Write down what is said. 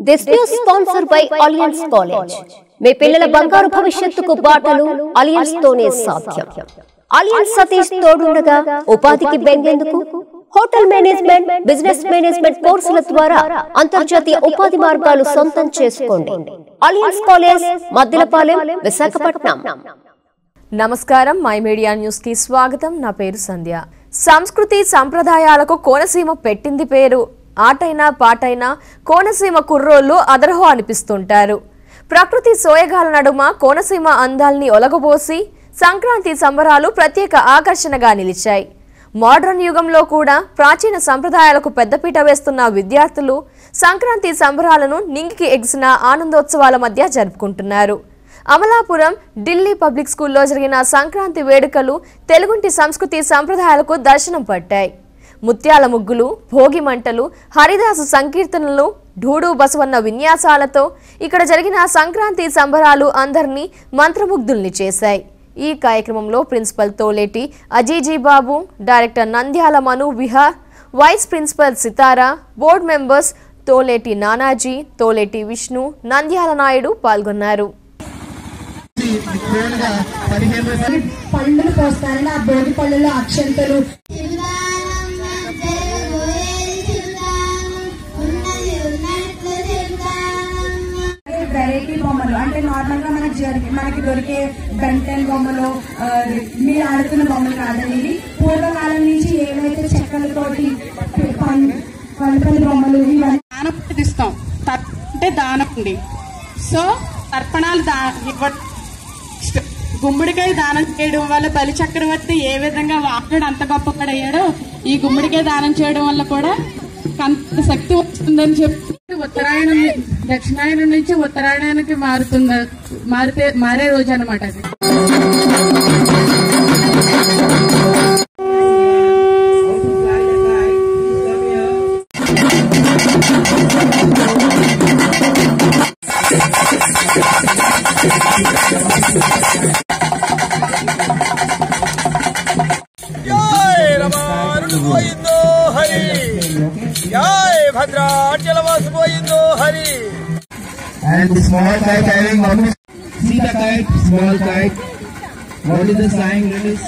This news sponsor by Alliance college మీ పిల్లల బంగారు భవిష్యత్తుకు బాటలు అలియన్స్ తోనే సాధ్యం. అలియన్స్ సతీష్ తోడుండగా ఉపాధికి బెంగేందుకు హోటల్ మేనేజ్మెంట్ బిజినెస్ మేనేజ్మెంట్ కోర్సుల ద్వారా అంతర్జాతీయ ఉపాధి మార్గాలు సొంతం చేసుకోండి. Alliance college Maddilapalem Visakhapatnam. నమస్కారం. మై మీడియా న్యూస్కి స్వాగతం. నా పేరు సంధ్య. సంస్కృతి సంప్రదాయాలకు కోనసీమ పెట్టింది పేరు. ఆటైనా పాటైనా కోనసీమ కుర్రోళ్ళు అదరహో అనిపిస్తుంటారు. ప్రకృతి సోయగాల నడుమ కోనసీమ అందాల్ని ఒలగబోసి సంక్రాంతి సంబరాలు ప్రత్యేక ఆకర్షణగా నిలిచాయి. మోడ్రన్ యుగంలో కూడా ప్రాచీన సంప్రదాయాలకు పెద్దపీట వేస్తున్న విద్యార్థులు సంక్రాంతి సంబరాలను నింగికి ఎగిసిన ఆనందోత్సవాల మధ్య జరుపుకుంటున్నారు. అమలాపురం ఢిల్లీ పబ్లిక్ స్కూల్లో జరిగిన సంక్రాంతి వేడుకలు తెలుగుంటి సంస్కృతి సంప్రదాయాలకు దర్శనం పట్టాయి. ముత్యాల ముగ్గులు భోగి మంటలు హరిదాసు సంకీర్తనలు ఢూడు బసవన్న విన్యాసాలతో ఇక్కడ జరిగిన సంక్రాంతి సంబరాలు అందరినీ మంత్రముగ్ధుల్ని చేశాయి. ఈ కార్యక్రమంలో principal Toleti Ajeeji Babu director Nandyala Manu Vihar vice principal Sitara board members Toleti Nanaji Toleti Vishnu Nandyala Naidu పాల్గొన్నారు. పండుగ పోస్తారని ఆ భోగి పళ్ళులో అక్షంతలు నార్మల్గా మనకి జరిగి మనకి దొరికే బెంటెన్ బొమ్మలు మీరు ఆడుతున్న బొమ్మలు కాదండి. ఇవి పూర్వకాలం నుంచి ఏవైతే చెక్కలతోటి పలుపల్లి బొమ్మలు ఇవన్నీ దానం ఇస్తాం అంటే దానపుండి సో తర్పణాలు దా ఇవ్వ గుమ్మడికాయ దానం చేయడం వల్ల బలి చక్రవర్తి ఏ విధంగా వాకుడు అంత గొప్పపడయ్యాడో ఈ గుమ్మడికాయ దానం చేయడం వల్ల కూడా కంత శక్తి వస్తుందని చెప్పి ఉత్తరాయణం దక్షిణాయనం నుంచి ఉత్తరాయణానికి మారుతుంది మారితే మారే రోజు అనమాట అది. ವಾಸುಗೋಯಿಂದೋ ಹರಿ ಜಯ ಭದ್ರಾಚಲ ವಾಸುಗೋಯಿಂದೋ ಹರಿ And the small kite having only see the kite, small kite. What is the sign release?